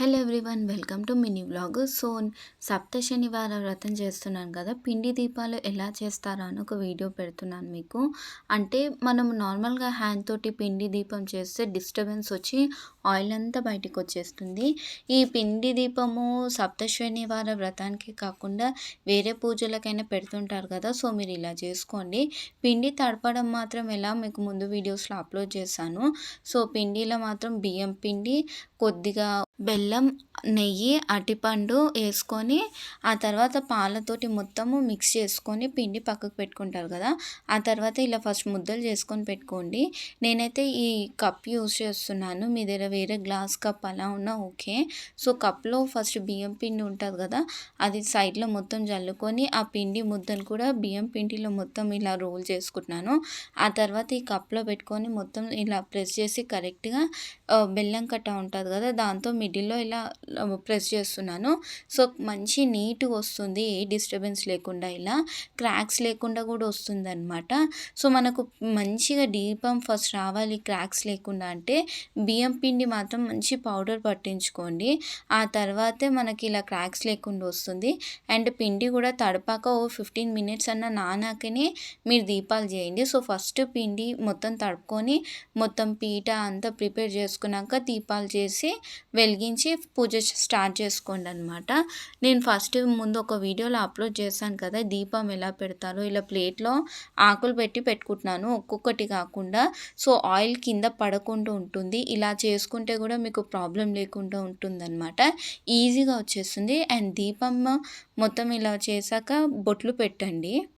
Hello everyone welcome to mini vlog. So సప్త శనివార వ్రతం చేస్తున్నాను కదా పిండి దీపాలు ఎలా చేస్తారో అని ఒక వీడియో పెడుతున్నాను మీకు. అంటే మనం నార్మల్గా హ్యాండ్ తోటి పిండి దీపం చేస్తే డిస్టర్బెన్స్ వచ్చి ఆయిల్ అంతా బయటకు వచ్చేస్తుంది. ఈ పిండి దీపము సప్త శనివార వ్రతానికి కాకుండా వేరే పూజలకైనా పెడుతుంటారు కదా సో మీరు ఇలా చేసుకోండి. పిండి తడపడం మాత్రం ఎలా మీకు ముందు వీడియోస్లో అప్లోడ్ చేశాను. సో పిండిలో మాత్రం బియ్యం పిండి కొద్దిగా బెల్లం నెయ్యి అరటిపండు వేసుకొని ఆ తర్వాత పాలతోటి మొత్తము మిక్స్ చేసుకొని పిండి పక్కకు పెట్టుకుంటారు కదా ఆ తర్వాత ఇలా ఫస్ట్ ముద్దలు చేసుకొని పెట్టుకోండి. నేనైతే ఈ కప్ యూస్ చేస్తున్నాను. మీ దగ్గర వేరే గ్లాస్ కప్ అలా ఉన్నా ఓకే సో కప్లో ఫస్ట్ బియ్యం పిండి ఉంటుంది కదా అది సైడ్లో మొత్తం జల్లుకొని ఆ పిండి ముద్దను కూడా బియ్యం పిండిలో మొత్తం ఇలా రోల్ చేసుకుంటున్నాను. ఆ తర్వాత ఈ కప్లో పెట్టుకొని మొత్తం ఇలా ప్రెస్ చేసి కరెక్ట్గా బెల్లం కట్ట ఉంటుంది కదా దాంతో మిడిల్లో ఇలా ప్రెస్ చేస్తున్నాను. సో మంచి నీట్గా వస్తుంది ఏ డిస్టర్బెన్స్ లేకుండా ఇలా క్రాక్స్ లేకుండా కూడా వస్తుందన్నమాట. సో మనకు మంచిగా దీపం ఫస్ట్ రావాలి క్రాక్స్ లేకుండా అంటే బియ్యం పిండి మాత్రం మంచి పౌడర్ పట్టించుకోండి. ఆ తర్వాతే మనకి ఇలా క్రాక్స్ లేకుండా వస్తుంది. అండ్ పిండి కూడా తడపాక ఓ ఫిఫ్టీన్ మినిట్స్ అన్న నానాకనే మీరు దీపాలు చేయండి. సో ఫస్ట్ పిండి మొత్తం తడుపుకొని మొత్తం పీట అంతా ప్రిపేర్ చేసుకున్నాక దీపాలు చేసి వెలిగించి పూజ స్టార్ట్ చేసుకోండి అనమాట నేను ఫస్ట్ ముందు ఒక వీడియోలో అప్లోడ్ చేశాను కదా దీపం ఎలా పెడతారో ఇలా ప్లేట్లో ఆకులు పెట్టి పెట్టుకుంటున్నాను ఒక్కొక్కటి కాకుండా. సో ఆయిల్ కింద పడకుండా ఉంటుంది. ఇలా చేసుకుంటే కూడా మీకు ప్రాబ్లం లేకుండా ఉంటుందన్నమాట. ఈజీగా వచ్చేస్తుంది. అండ్ దీపం మొత్తం ఇలా చేశాక బొట్లు పెట్టండి.